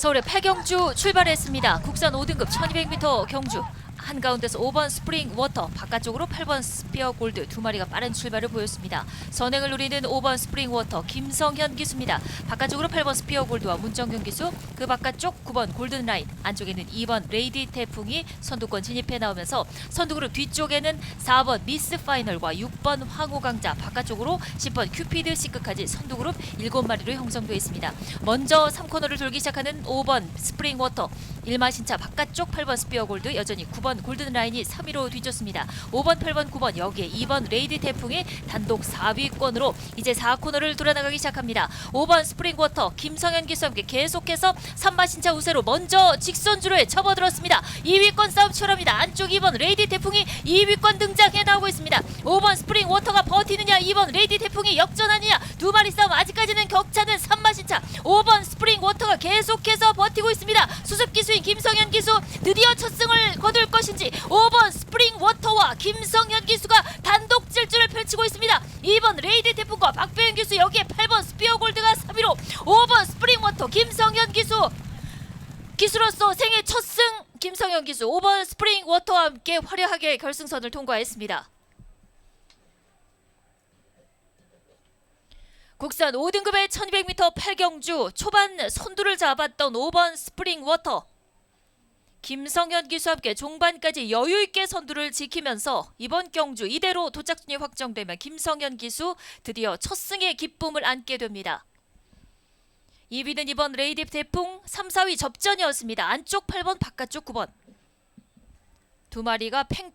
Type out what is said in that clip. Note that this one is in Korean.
서울의 팔경주 출발했습니다. 국산 5등급 1200m 경주. 한가운데서 5번 스프링 워터, 바깥쪽으로 8번 스피어 골드 두 마리가 빠른 출발을 보였습니다. 선행을 노리는 5번 스프링 워터 김성현 기수입니다. 바깥쪽으로 8번 스피어 골드와 문정균 기수, 그 바깥쪽 9번 골든 라인, 안쪽에는 2번 레이디 태풍이 선두권 진입해 나오면서 선두그룹 뒤쪽에는 4번 미스 파이널과 6번 황호강자, 바깥쪽으로 10번 큐피드 시크까지 선두그룹 7마리로 형성되어 있습니다. 먼저 3코너를 돌기 시작하는 5번 스프링 워터, 1마신차 바깥쪽 8번 스피어 골드, 여전히 9번 골든 라인이 3위로 뒤쫓습니다. 5번, 8번, 9번 여기에 2번 레이디 태풍이 단독 4위권으로 이제 4코너를 돌아나가기 시작합니다. 5번 스프링 워터 김성현 기수와 함께 계속해서 3마신차 우세로 먼저 직선주로에 접어들었습니다. 2위권 싸움 치열합니다. 안쪽 2번 레이디 태풍이 2위권 등장해 나오고 있습니다. 5번 스프링 워터가 버티느냐 2번 레이디 태풍이 역전하느냐 두 마리 싸움 아직까지는 격차는 3마신차 5번 스프링 워터가 계속해서 버티고 있습니다. 수습 기 김성현 기수 드디어 첫 승을 거둘 것인지 5번 스프링 워터와 김성현 기수가 단독 질주를 펼치고 있습니다. 2번 레이디 태풍과 박배현 기수 여기에 8번 스피어 골드가 3위로 5번 스프링 워터 김성현 기수 기수로서 생애 첫 승 김성현 기수 5번 스프링 워터와 함께 화려하게 결승선을 통과했습니다. 국산 5등급의 1200m 8경주 초반 선두를 잡았던 5번 스프링 워터 김성현 기수와 함께 종반까지 여유 있게 선두를 지키면서 이번 경주 이대로 도착 순위 확정되면 김성현 기수 드디어 첫 승의 기쁨을 안게 됩니다. 2위는 이번 레이디 태풍 3, 4위 접전이었습니다. 안쪽 8번 바깥쪽 9번 두 마리가 팽팽